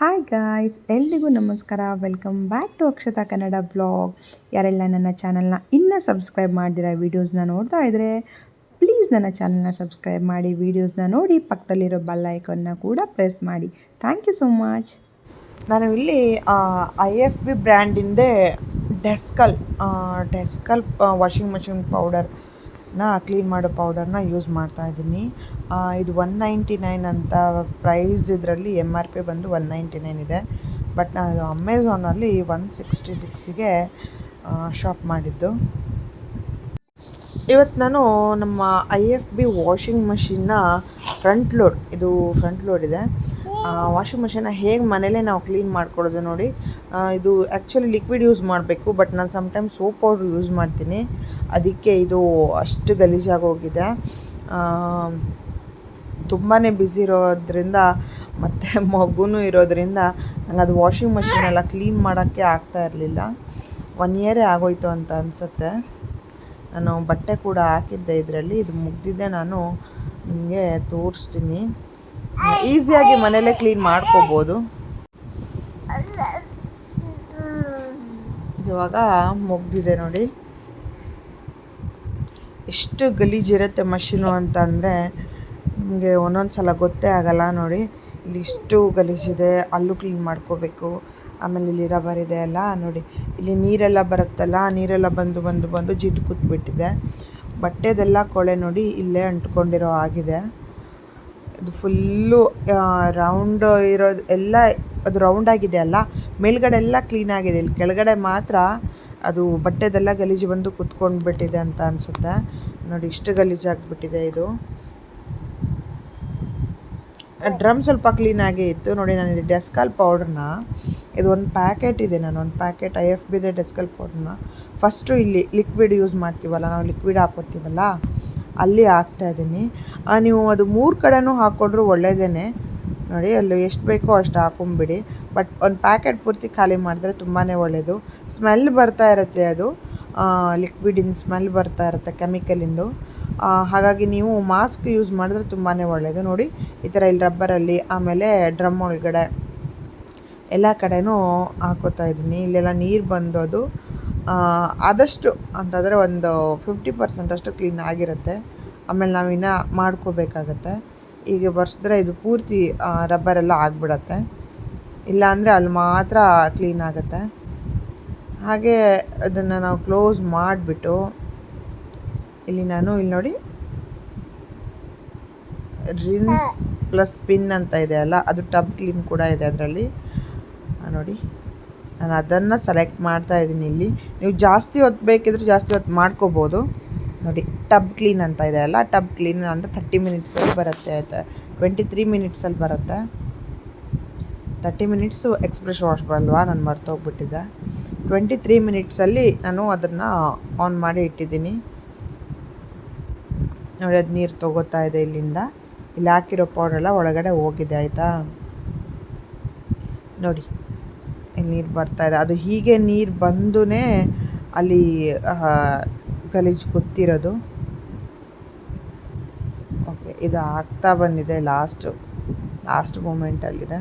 Hi guys ಎಲ್ರಿಗೂ ನಮಸ್ಕಾರ. Welcome back to Akshata Kannada blog ಯಾರೆಲ್ಲ ನನ್ನ ಚಾನಲ್ನ ಇನ್ನೂ ಸಬ್ಸ್ಕ್ರೈಬ್ ಮಾಡಿದಿರ ವೀಡಿಯೋಸ್ನ ನೋಡ್ತಾ ಇದ್ದರೆ ಪ್ಲೀಸ್ ನನ್ನ ಚಾನಲ್ನ ಸಬ್ಸ್ಕ್ರೈಬ್ ಮಾಡಿ ವೀಡಿಯೋಸ್ನ ನೋಡಿ, ಪಕ್ಕದಲ್ಲಿರೋ ಬೆಲ್ ಐಕನ್ನ ಕೂಡ ಪ್ರೆಸ್ ಮಾಡಿ. ಥ್ಯಾಂಕ್ ಯು ಸೋ ಮಚ್ ನಾನು ಇಲ್ಲಿ ಐ ಎಫ್ ಬಿ ಬ್ರ್ಯಾಂಡಿಂದೇ ಡೆಸ್ಕಲ್ ಡೆಸ್ಕಲ್ ವಾಷಿಂಗ್ ಮಿಷಿನ್ ಪೌಡರ್ನ ಕ್ಲೀನ್ ಮಾಡೋ ಪೌಡರ್ನ ಯೂಸ್ ಮಾಡ್ತಾ ಇದ್ದೀನಿ. ಇದು ಒನ್ ನೈಂಟಿ ನೈನ್ ಅಂತ ಪ್ರೈಸ್ ಇದರಲ್ಲಿ ಎಂ ಆರ್ ಪಿ ಬಂದು ಒನ್ ನೈಂಟಿ ನೈನ್ ಇದೆ. ಬಟ್ ನಾನು ಅಮೆಝಾನಲ್ಲಿ ಒನ್ ಸಿಕ್ಸ್ಟಿ ಸಿಕ್ಸಿಗೆ ಶಾಪ್ ಮಾಡಿದ್ದು. ಇವತ್ತು ನಾನು ನಮ್ಮ ಐ ಎಫ್ ಬಿ ವಾಷಿಂಗ್ ಮಷಿನ್ನ ಫ್ರಂಟ್ ಲೋಡ್ ಇದು ಫ್ರಂಟ್ ಲೋಡ್ ಇದೆ. ವಾಷಿಂಗ್ ಮಷಿನ್ನ ಹೇಗೆ ಮನೇಲೇ ನಾವು ಕ್ಲೀನ್ ಮಾಡ್ಕೊಳ್ಳೋದು ನೋಡಿ. ಇದು ಆ್ಯಕ್ಚುಲಿ ಲಿಕ್ವಿಡ್ ಯೂಸ್ ಮಾಡಬೇಕು ಬಟ್ ನಾನು ಸಮ್ಟೈಮ್ಸ್ ಸೋಪ್ ಪೌಡ್ರ್ ಯೂಸ್ ಮಾಡ್ತೀನಿ. ಅದಕ್ಕೆ ಇದು ಅಷ್ಟು ಗಲೀಜಾಗೋಗಿದೆ ತುಂಬಾ ಬ್ಯುಸಿ ಇರೋದ್ರಿಂದ ಮತ್ತು ಮಗುನೂ ಇರೋದ್ರಿಂದ ನಂಗೆ ಅದು ವಾಷಿಂಗ್ ಮಷಿನೆಲ್ಲ ಕ್ಲೀನ್ ಮಾಡೋಕ್ಕೆ ಆಗ್ತಾ ಇರಲಿಲ್ಲ. ಒನ್ ಇಯರೇ ಆಗೋಯ್ತು ಅಂತ ಅನಿಸುತ್ತೆ. ನಾನು ಬಟ್ಟೆ ಕೂಡ ಹಾಕಿದ್ದೆ ಇದರಲ್ಲಿ. ಇದು ಮುಗ್ದಿದ್ದೆ ನಾನು ನಿಮಗೆ ತೋರಿಸ್ತೀನಿ. ಈಸಿಯಾಗಿ ಮನೇಲೇ ಕ್ಲೀನ್ ಮಾಡ್ಕೋಬೋದು ಇದು ಇವಾಗ ಮುಗ್ದಿದೆ ನೋಡಿ. ಎಷ್ಟು ಗಲೀಜಿರುತ್ತೆ ಮಷೀನು ಅಂತ ಅಂದರೆ ನಿಮಗೆ ಒಂದೊಂದು ಸಲ ಗೊತ್ತೇ ಆಗಲ್ಲ ನೋಡಿ. ಇಲ್ಲಿ ಇಷ್ಟು ಗಲೀಜಿದೆ, ಅಲ್ಲೂ ಕ್ಲೀನ್ ಮಾಡ್ಕೋಬೇಕು. ಆಮೇಲೆ ಇಲ್ಲಿ ರಬ್ಬರ್ ಇದೆ ಅಲ್ಲ ನೋಡಿ. ಇಲ್ಲಿ ನೀರೆಲ್ಲ ಬರುತ್ತಲ್ಲ, ನೀರೆಲ್ಲ ಬಂದು ಬಂದು ಬಂದು ಜಿಡ್ಡು ಕೂತ್ಬಿಟ್ಟಿದೆ. ಬಟ್ಟೆದೆಲ್ಲ ಕೊಳೆ ನೋಡಿ ಇಲ್ಲೇ ಅಂಟ್ಕೊಂಡಿರೋ ಆಗಿದೆ. ಇದು ಫುಲ್ಲು ರೌಂಡ್ ಇರೋದು ಎಲ್ಲ ಅದು ರೌಂಡ್ ಆಗಿದೆ ಅಲ್ಲ, ಮೇಲ್ಗಡೆ ಎಲ್ಲ ಕ್ಲೀನ್ ಆಗಿದೆ. ಇಲ್ಲಿ ಕೆಳಗಡೆ ಮಾತ್ರ ಅದು ಬಟ್ಟೆದೆಲ್ಲ ಗಲೀಜು ಬಂದು ಕುತ್ಕೊಂಡು ಬಿಟ್ಟಿದೆ ಅಂತ ಅನಿಸುತ್ತೆ. ನೋಡಿ, ಇಷ್ಟು ಗಲೀಜಾಗ್ಬಿಟ್ಟಿದೆ ಇದು. ಡ್ರಮ್ ಸ್ವಲ್ಪ ಕ್ಲೀನಾಗೇ ಇತ್ತು. ನೋಡಿ, ನಾನು ಇಲ್ಲಿ ಡೆಸ್ಕಾಲ್ ಪೌಡ್ರನ್ನ ಇದು ಒಂದು ಪ್ಯಾಕೆಟ್ ಇದೆ ನಾನು, ಒಂದು ಪ್ಯಾಕೆಟ್ ಐ ಎಫ್ ಬಿದೆ ಡೆಸ್ಕಲ್ ಪೌಡ್ರನ್ನ ಫಸ್ಟು ಇಲ್ಲಿ ಲಿಕ್ವಿಡ್ ಯೂಸ್ ಮಾಡ್ತೀವಲ್ಲ, ನಾವು ಲಿಕ್ವಿಡ್ ಹಾಕೋತೀವಲ್ಲ ಅಲ್ಲಿ ಹಾಕ್ತಾ ಇದ್ದೀನಿ. ನೀವು ಅದು ಮೂರು ಕಡೆನೂ ಹಾಕ್ಕೊಂಡ್ರೂ ಒಳ್ಳೆಯದೇ ನೋಡಿ, ಅಲ್ಲಿ ಎಷ್ಟು ಬೇಕೋ ಅಷ್ಟು ಹಾಕೊಂಬಿಡಿ. ಬಟ್ ಒಂದು ಪ್ಯಾಕೆಟ್ ಪೂರ್ತಿ ಖಾಲಿ ಮಾಡಿದ್ರೆ ತುಂಬಾ ಒಳ್ಳೆಯದು ಸ್ಮೆಲ್ ಬರ್ತಾ ಇರುತ್ತೆ ಅದು. ಲಿಕ್ವಿಡಿನ ಸ್ಮೆಲ್ ಬರ್ತಾ ಇರುತ್ತೆ ಕೆಮಿಕಲಿಂದು. ಹಾಗಾಗಿ ನೀವು ಮಾಸ್ಕ್ ಯೂಸ್ ಮಾಡಿದ್ರೆ ತುಂಬಾ ಒಳ್ಳೆಯದು ನೋಡಿ, ಈ ಥರ ಇಲ್ಲಿ ರಬ್ಬರಲ್ಲಿ, ಆಮೇಲೆ ಡ್ರಮ್ ಒಳಗಡೆ, ಎಲ್ಲ ಕಡೆನೂ ಹಾಕೋತಾ ಇದ್ದೀನಿ. ಇಲ್ಲೆಲ್ಲ ನೀರು ಬಂದೋದು. ಆದಷ್ಟು ಅಂತಂದರೆ ಒಂದು ಫಿಫ್ಟಿ ಪರ್ಸೆಂಟ್ ಅಷ್ಟು ಕ್ಲೀನ್ ಆಗಿರುತ್ತೆ. ಆಮೇಲೆ ನಾವು ಇನ್ನೂ ಮಾಡ್ಕೋಬೇಕಾಗತ್ತೆ. ಈಗ ಬರ್ಸಿದ್ರೆ ಇದು ಪೂರ್ತಿ ರಬ್ಬರೆಲ್ಲ ಆಗಿಬಿಡತ್ತೆ. ಇಲ್ಲಾಂದರೆ ಅಲ್ಲಿ ಮಾತ್ರ ಕ್ಲೀನ್ ಆಗುತ್ತೆ. ಹಾಗೆ ಅದನ್ನು ನಾವು ಕ್ಲೋಸ್ ಮಾಡಿಬಿಟ್ಟು ಇಲ್ಲಿ ನಾನು ಇಲ್ಲಿ ನೋಡಿ ರಿನ್ಸ್ ಪ್ಲಸ್ ಪಿನ್ ಅಂತ ಇದೆ ಅಲ್ಲ ಅದು ಟಬ್ ಕ್ಲೀನ್ ಕೂಡ ಇದೆ ಅದರಲ್ಲಿ. ನೋಡಿ. ನಾನು ಅದನ್ನು ಸೆಲೆಕ್ಟ್ ಮಾಡ್ತಾ ಇದ್ದೀನಿ ಇಲ್ಲಿ. ನೀವು ಜಾಸ್ತಿ ಹೊತ್ತು ಬೇಕಿದ್ರೆ ಜಾಸ್ತಿ ಹೊತ್ತು ಮಾಡ್ಕೋಬೋದು. ನೋಡಿ ಟಬ್ ಕ್ಲೀನ್ ಅಂತ ಇದೆ ಅಲ್ಲ ಟಬ್ ಕ್ಲೀನ್ ಅಂತ ಥರ್ಟಿ ಮಿನಿಟ್ಸಲ್ಲಿ ಬರುತ್ತೆ ಆಯಿತಾ? ಟ್ವೆಂಟಿ ತ್ರೀ ಮಿನಿಟ್ಸಲ್ಲಿ ಬರುತ್ತೆ. ತರ್ಟಿ ಮಿನಿಟ್ಸು ಎಕ್ಸ್ಪ್ರೆಸ್ ವಾಶ್ ಬಲ್ವಾ? ನಾನು ಮರ್ತೋಗ್ಬಿಟ್ಟಿದ್ದೆ ಟ್ವೆಂಟಿ ತ್ರೀ ಮಿನಿಟ್ಸಲ್ಲಿ ನಾನು ಅದನ್ನು ಆನ್ ಮಾಡಿ ಇಟ್ಟಿದ್ದೀನಿ. ನೋಡಿ, ಅದು ನೀರು ತೊಗೋತಾ ಇದೆ ಇಲ್ಲಿಂದ. ಇಲ್ಲಿ ಹಾಕಿರೋ ಪೌಡ್ರೆಲ್ಲ ಒಳಗಡೆ ಹೋಗಿದೆ ಆಯಿತಾ? ನೋಡಿ ನೀರು ಬರ್ತಾ ಇದೆ. ಅದು ಹೀಗೆ ನೀರು ಬಂದುನೇ ಅಲ್ಲಿ ಗಲೀಜು ಗೊತ್ತಿರೋದು. ಓಕೆ, ಇದು ಆಗ್ತಾ ಬಂದಿದೆ ಲಾಸ್ಟು, ಲಾಸ್ಟ್ ಮೂಮೆಂಟಲ್ಲಿದೆ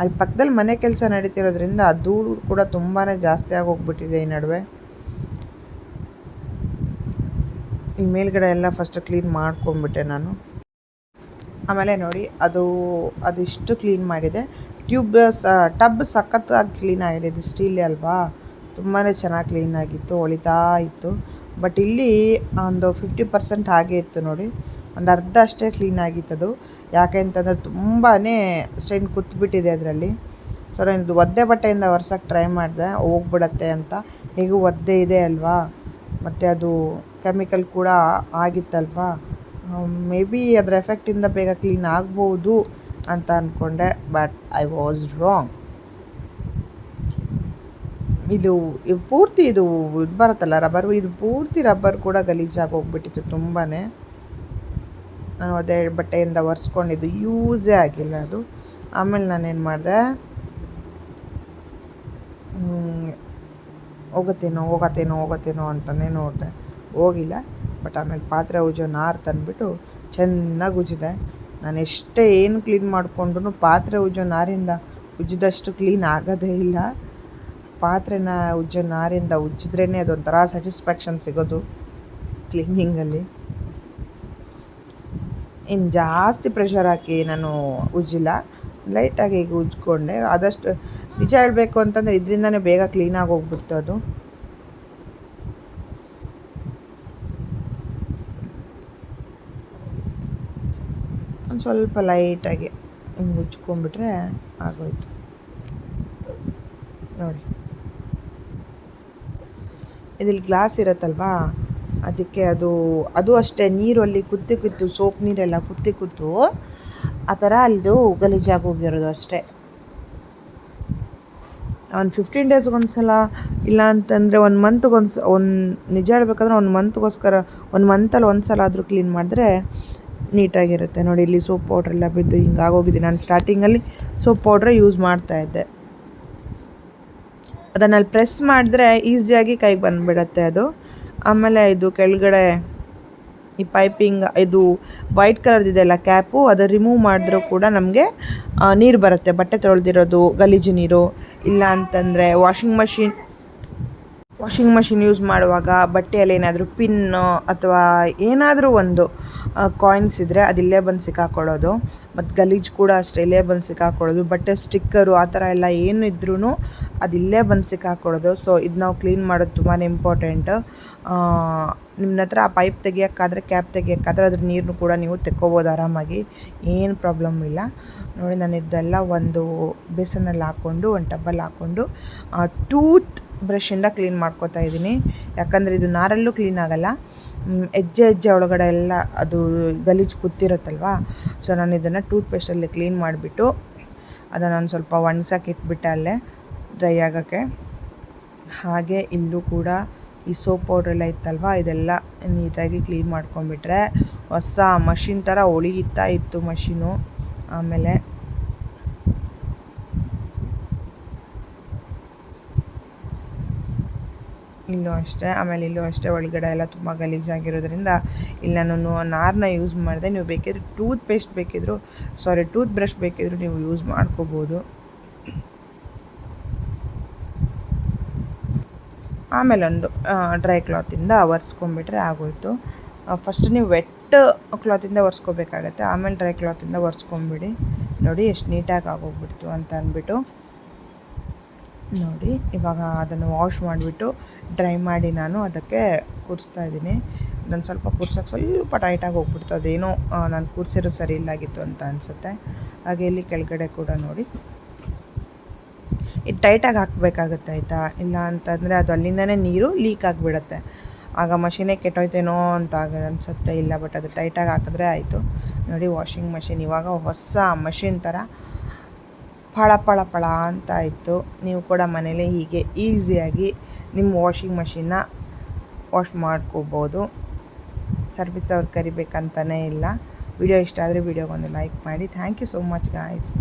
ಅಲ್ಲಿ ಪಕ್ಕದಲ್ಲಿ ಮನೆ ಕೆಲಸ ನಡೀತಿರೋದ್ರಿಂದ ಧೂಳು ಕೂಡ ತುಂಬಾ ಜಾಸ್ತಿ ಆಗೋಗ್ಬಿಟ್ಟಿದೆ ಈ ನಡುವೆ. ಈ ಮೇಲ್ಗಡೆ ಎಲ್ಲ ಫಸ್ಟ್ ಕ್ಲೀನ್ ಮಾಡ್ಕೊಂಬಿಟ್ಟೆ ನಾನು. ಆಮೇಲೆ ನೋಡಿ, ಅದು ಅದಿಷ್ಟು ಕ್ಲೀನ್ ಮಾಡಿದೆ. ಟ್ಯೂಬ್ ಟಬ್ ಸಖತ್ತಾಗಿ ಕ್ಲೀನ್ ಆಗಿದೆ ಇದು ಸ್ಟೀಲ್ ಅಲ್ವಾ? ತುಂಬಾ ಚೆನ್ನಾಗಿ ಕ್ಲೀನ್ ಆಗಿತ್ತು ಹೊಳಿತಾ ಇತ್ತು. ಬಟ್ ಇಲ್ಲಿ ಒಂದು ಫಿಫ್ಟಿ ಪರ್ಸೆಂಟ್ ಹಾಗೆ ಇತ್ತು ನೋಡಿ. ಒಂದು ಅರ್ಧ ಅಷ್ಟೇ ಕ್ಲೀನ್ ಅದು. ಯಾಕೆ ಅಂತಂದರೆ ತುಂಬಾ ಸ್ಟೈನ್ ಕುತ್ಬಿಟ್ಟಿದೆ ಅದರಲ್ಲಿ. ಸೊ ನಾನು ಇದು ಒದ್ದೆ ಬಟ್ಟೆಯಿಂದ ಒರ್ಸೋಕ್ಕೆ ಟ್ರೈ ಮಾಡಿದೆ. ಹೋಗ್ಬಿಡತ್ತೆ ಅಂತ. ಹೇಗೂ ಒದ್ದೆ ಇದೆ ಅಲ್ವಾ? ಮತ್ತು ಅದು ಕೆಮಿಕಲ್ ಕೂಡ ಆಗಿತ್ತಲ್ವಾ? ಮೇ ಬಿ ಅದರ ಎಫೆಕ್ಟಿಂದ ಬೇಗ ಕ್ಲೀನ್ ಆಗ್ಬೋದು. ಅಂತ ಅಂದ್ಕೊಂಡೆ ಬಟ್ ಐ ವಾಸ್ ರಾಂಗ್ ಇದು ಇದು ಪೂರ್ತಿ ಇದು ಇದು ಬರುತ್ತಲ್ಲ ರಬ್ಬರು ಇದು ಪೂರ್ತಿ ರಬ್ಬರ್ ಕೂಡ ಗಲೀಜಾಗಿ ಹೋಗ್ಬಿಟ್ಟಿತ್ತು ತುಂಬಾ ನಾನು ಅದೇ ಬಟ್ಟೆಯಿಂದ ಒರೆಸ್ಕೊಂಡಿದ್ದು ಯೂಸೇ ಆಗಿಲ್ಲ ಅದು. ಆಮೇಲೆ ನಾನೇನು ಮಾಡಿದೆ? ಹೋಗತ್ತೇನೋ ಹೋಗತ್ತೇನೋ ಹೋಗತ್ತೇನೋ ಅಂತಲೇ ನೋಡಿದೆ. ಹೋಗಿಲ್ಲ ಬಟ್ ಆಮೇಲೆ ಪಾತ್ರೆ ಉಜ್ಜೋ ನಾರು ತಂದುಬಿಟ್ಟು ಚೆನ್ನಾಗಿ ಉಜ್ಜಿದೆ. ನಾನು ಎಷ್ಟೇ ಏನು ಕ್ಲೀನ್ ಮಾಡಿಕೊಂಡ್ರು ಪಾತ್ರೆ ಉಜ್ಜೋ ನಾರಿಂದ ಉಜ್ಜಿದಷ್ಟು ಕ್ಲೀನ್ ಆಗೋದೇ ಇಲ್ಲ. ಪಾತ್ರೆನ ಉಜ್ಜೋ ನಾರಿಂದ ಉಜ್ಜಿದ್ರೇ ಅದೊಂಥರ ಸ್ಯಾಟಿಸ್ಫ್ಯಾಕ್ಷನ್ ಸಿಗೋದು ಕ್ಲೀನಿಂಗಲ್ಲಿ. ಇನ್ನು ಜಾಸ್ತಿ ಪ್ರೆಷರ್ ಹಾಕಿ ನಾನು ಉಜ್ಜಿಲ್ಲ. ಲೈಟಾಗಿ ಈಗ ಉಜ್ಕೊಂಡೆ. ಆದಷ್ಟು ನಿಜ ಹೇಳಬೇಕು ಅಂತಂದರೆ ಇದರಿಂದನೇ ಬೇಗ ಕ್ಲೀನಾಗಿ ಹೋಗ್ಬಿಡ್ತು ಅದು. ಒಂದು ಸ್ವಲ್ಪ ಲೈಟಾಗಿ ಹಿಂಗೆ ಮುಚ್ಕೊಂಡ್ಬಿಟ್ರೆ ಆಗೋಯ್ತು. ನೋಡಿ. ಇದಿಲ್ಲಿ ಗ್ಲಾಸ್ ಇರುತ್ತಲ್ವಾ? ಅದಕ್ಕೆ ಅದು ಅದು ಅಷ್ಟೇ ನೀರು ಅಲ್ಲಿ ಕುತ್ತಿ ಕುತ್ತು ಸೋಪ್ ನೀರೆಲ್ಲ ಕುತ್ತಿ ಕುತ್ತು ಆ ಥರ ಅಲ್ಲಿದು ಗಲೀಜಾಗಿ ಹೋಗಿರೋದು ಅಷ್ಟೇ. ಒಂದು ಫಿಫ್ಟೀನ್ ಡೇಸ್ಗೆ ಸಲ ಇಲ್ಲ ಅಂತಂದರೆ ಒಂದು ಮಂತ್ಗೆ ಒಂದು ಒಂದು ನಿಜ ಹೇಳ್ಬೇಕಂದ್ರೆ ಒಂದು ಮಂತ್ಗೋಸ್ಕರ ಒಂದು ಮಂತಲ್ಲಿ ಒಂದು ಸಲ ಆದರೂ ಕ್ಲೀನ್ ಮಾಡಿದ್ರೆ ನೀಟಾಗಿರುತ್ತೆ. ನೋಡಿ, ಇಲ್ಲಿ ಸೋಪ್ ಪೌಡ್ರ್ ಎಲ್ಲ ಬಿದ್ದು ಹಿಂಗೆ ನಾನು ಸ್ಟಾರ್ಟಿಂಗಲ್ಲಿ ಸೋಪ್ ಪೌಡ್ರೇ ಯೂಸ್ ಮಾಡ್ತಾಯಿದ್ದೆ ಇದ್ದೆ. ಅಲ್ಲಿ ಪ್ರೆಸ್ ಮಾಡಿದ್ರೆ ಈಸಿಯಾಗಿ ಕೈಗೆ ಬಂದುಬಿಡತ್ತೆ ಅದು. ಆಮೇಲೆ ಇದು ಕೆಳಗಡೆ ಈ ಪೈಪಿಂಗ್ ಇದು ವೈಟ್ ಕಲರ್ದಿದೆಯಲ್ಲ ಕ್ಯಾಪು ಅದು ರಿಮೂವ್ ಮಾಡಿದ್ರೂ ಕೂಡ ನಮಗೆ ನೀರು ಬರುತ್ತೆ. ಬಟ್ಟೆ ತೊಳೆದಿರೋದು, ಗಲೀಜು ನೀರು. ಇಲ್ಲ ಅಂತಂದರೆ washing machine washing machine use ಮಾಡುವಾಗ ಬಟ್ಟೆಯಲ್ಲಿ ಏನಾದರೂ ಪಿನ್ನು ಅಥವಾ ಏನಾದರೂ ಒಂದು ಕಾಯಿನ್ಸ್ ಇದ್ದರೆ ಅದು ಇಲ್ಲೇ ಬಂದು ಸಿಕ್ಕಾಕೊಳ್ಳೋದು. ಮತ್ತು ಗಲೀಜು ಕೂಡ ಅಷ್ಟೇ ಇಲ್ಲೇ ಬಂದು ಸಿಕ್ಕಾಕೊಳ್ಳೋದು. ಬಟ್ಟೆ ಸ್ಟಿಕ್ಕರು ಆ ಥರ ಎಲ್ಲ ಏನು ಇದ್ರೂ ಅದು ಇಲ್ಲೇ ಬಂದು ಸಿಕ್ಕಾಕೊಳ್ಳೋದು. ಸೊ ಇದು ನಾವು ಕ್ಲೀನ್ ಮಾಡೋದು ತುಂಬಾ ಇಂಪಾರ್ಟೆಂಟ್ ನಿಮ್ಮ ಹತ್ರ ಆ ಪೈಪ್ ತೆಗಿಯೋಕ್ಕಾದ್ರೆ ಕ್ಯಾಪ್ ತೆಗಿಯೋಕ್ಕಾದ್ರೆ ಅದ್ರ ನೀರನ್ನು ಕೂಡ ನೀವು ತೆಕ್ಕೋಬೋದು ಆರಾಮಾಗಿ. ಏನು ಪ್ರಾಬ್ಲಮ್ ಇಲ್ಲ. ನೋಡಿ ನಾನು ಇದೆಲ್ಲ ಒಂದು ಬೇಸನಲ್ಲಿ ಹಾಕ್ಕೊಂಡು, ಒಂದು ಟಬ್ಬಲ್ಲಿ ಹಾಕ್ಕೊಂಡು ಟೂತ್ ಬ್ರಷಿಂದ ಕ್ಲೀನ್ ಮಾಡ್ಕೊತಾ ಇದ್ದೀನಿ. ಯಾಕಂದರೆ ಇದು ನಾರಲ್ಲೂ ಕ್ಲೀನ್ ಆಗಲ್ಲ. ಹೆಜ್ಜೆ ಹೆಜ್ಜೆ ಒಳಗಡೆ ಎಲ್ಲ ಅದು ಗಲೀಜು ಕೂತಿರುತ್ತಲ್ವಾ? ಸೊ ನಾನು ಇದನ್ನು ಟೂತ್ ಪೇಸ್ಟಲ್ಲಿ ಕ್ಲೀನ್ ಮಾಡಿಬಿಟ್ಟು ಅದನ್ನು ಒಂದು ಸ್ವಲ್ಪ ಒಣಸಕ್ಕೆ ಇಟ್ಬಿಟ್ಟೆ ಅಲ್ಲೇ ಡ್ರೈ ಆಗೋಕ್ಕೆ. ಹಾಗೆ ಇಲ್ಲೂ ಕೂಡ ಈ ಸೋಪ್ ಪೌಡ್ರ್ ಎಲ್ಲ ಇತ್ತಲ್ವ? ಇದೆಲ್ಲ ನೀಟಾಗಿ ಕ್ಲೀನ್ ಮಾಡ್ಕೊಂಬಿಟ್ರೆ ಹೊಸ ಮಷಿನ್ ಥರ ಒಳಗಿತ್ತಾ ಇತ್ತು ಮಷಿನು. ಆಮೇಲೆ ಇಲ್ಲೂ ಅಷ್ಟೇ, ಆಮೇಲೆ ಇಲ್ಲೂ ಅಷ್ಟೇ ಒಳಗಡೆ ಎಲ್ಲ ತುಂಬ ಗಲೀಜಾಗಿರೋದ್ರಿಂದ ಇಲ್ಲಿ ನಾನು ನಾರನ್ನ ಯೂಸ್ ಮಾಡಿದೆ. ನೀವು ಬೇಕಿದ್ರೆ ಟೂತ್ ಪೇಸ್ಟ್ ಬೇಕಿದ್ರು ಸಾರಿ ಟೂತ್ ಬ್ರಷ್ ಬೇಕಿದ್ರು ನೀವು ಯೂಸ್ ಮಾಡ್ಕೋಬೋದು. ಆಮೇಲೆ ಒಂದು ಡ್ರೈ ಕ್ಲಾತಿಂದ ಒರೆಸ್ಕೊಂಬಿಟ್ರೆ ಆಗೋಯ್ತು. ಫಸ್ಟ್ ನೀವು ವೆಟ್ ಕ್ಲಾತಿಂದ ಒರೆಸ್ಕೋಬೇಕಾಗತ್ತೆ, ಆಮೇಲೆ ಡ್ರೈ ಕ್ಲಾತಿಂದ ಒರೆಸ್ಕೊಂಬಿಡಿ ನೋಡಿ, ಎಷ್ಟು ನೀಟಾಗಿ ಆಗೋಗ್ಬಿಡ್ತು ಅಂತ ಅಂದ್ಬಿಟ್ಟು. ನೋಡಿ, ಇವಾಗ ಅದನ್ನು ವಾಶ್ ಮಾಡಿಬಿಟ್ಟು ಡ್ರೈ ಮಾಡಿ ನಾನು ಅದಕ್ಕೆ ಕೂರಿಸ್ತಾ ಇದ್ದೀನಿ. ನಾನು ಸ್ವಲ್ಪ ಕೂರ್ಸೋಕ್ಕೆ ಸ್ವಲ್ಪ ಟೈಟಾಗಿ ಹೋಗ್ಬಿಡ್ತು. ಅದೇನೋ ನಾನು ಕೂರಿಸಿರೋ ಸರಿ ಇಲ್ಲಾಗಿತ್ತು ಅಂತ ಅನಿಸುತ್ತೆ. ಹಾಗೆ ಇಲ್ಲಿ ಕೆಳಗಡೆ ಕೂಡ ನೋಡಿ. ಇದು ಟೈಟಾಗಿ ಹಾಕಬೇಕಾಗುತ್ತೆ ಆಯಿತಾ? ಇಲ್ಲ ಅಂತಂದರೆ ಅದು ಅಲ್ಲಿಂದನೇ ನೀರು ಲೀಕ್ ಆಗಿಬಿಡುತ್ತೆ. ಆಗ ಮಷಿನೇ ಕೆಟ್ಟೋಯ್ತೇನೋ ಅಂತ ಅನಿಸುತ್ತೆ. ಇಲ್ಲ ಬಟ್ ಅದು ಟೈಟಾಗಿ ಹಾಕಿದ್ರೆ ಆಯಿತು. ನೋಡಿ ವಾಷಿಂಗ್ ಮಷಿನ್ ಇವಾಗ ಹೊಸ ಮಷಿನ್ ಥರ ಫಳ ಫಳ ಫಳ ಅಂತ ಇತ್ತು. ನೀವು ಕೂಡ ಮನೇಲಿ ಹೀಗೆ ಈಸಿಯಾಗಿ ನಿಮ್ಮ ವಾಷಿಂಗ್ ಮಷಿನ್ನ ವಾಶ್ ಮಾಡ್ಕೋಬೋದು. ಸರ್ವಿಸ್ ಅವ್ರು ಕರಿಬೇಕಂತಲೇ ಇಲ್ಲ. ವಿಡಿಯೋ ಇಷ್ಟ ಆದರೆ ವಿಡಿಯೋಗೊಂದು ಲೈಕ್ ಮಾಡಿ. Thank you so much guys.